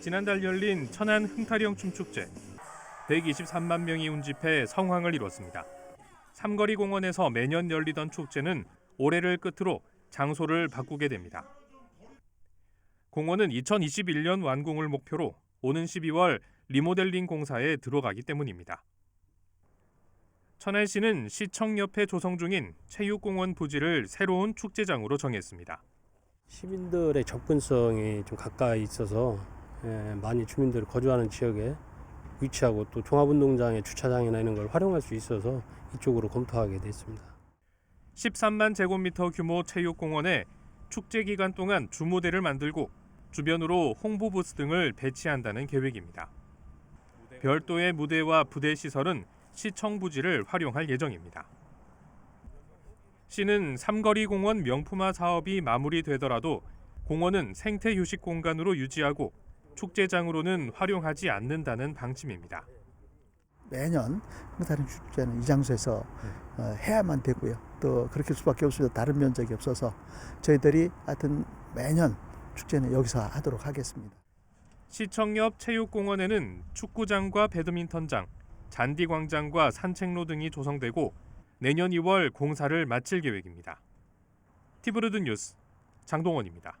지난달 열린 천안 흥타령 춤축제 123만 명이 운집해 성황을 이뤘습니다. 삼거리 공원에서 매년 열리던 축제는 올해를 끝으로 장소를 바꾸게 됩니다. 공원은 2021년 완공을 목표로 오는 12월 리모델링 공사에 들어가기 때문입니다. 천안시는 시청 옆에 조성 중인 체육공원 부지를 새로운 축제장으로 정했습니다. 시민들의 접근성이 좀 가까이 있어서 예, 많이 주민들이 거주하는 지역에 위치하고 또 종합운동장의 주차장이나 이런 걸 활용할 수 있어서 이쪽으로 검토하게 됐습니다. 13만 제곱미터 규모 체육공원에 축제 기간 동안 주무대를 만들고 주변으로 홍보 부스 등을 배치한다는 계획입니다. 별도의 무대와 부대 시설은 시청 부지를 활용할 예정입니다. 시는 삼거리 공원 명품화 사업이 마무리되더라도 공원은 생태 휴식 공간으로 유지하고 축제장으로는 활용하지 않는다는 방침입니다. 매년 흥타령 축제는 이 장소에서 어, 해야만 되고요. 또 그렇게 할 수밖에 없습니다. 다른 면적이 없어서 저희들이 하여튼 매년 축제는 여기서 하도록 하겠습니다. 시청 옆 체육공원에는 축구장과 배드민턴장, 잔디광장과 산책로 등이 조성되고 내년 2월 공사를 마칠 계획입니다. 티브르드 뉴스 장동원입니다.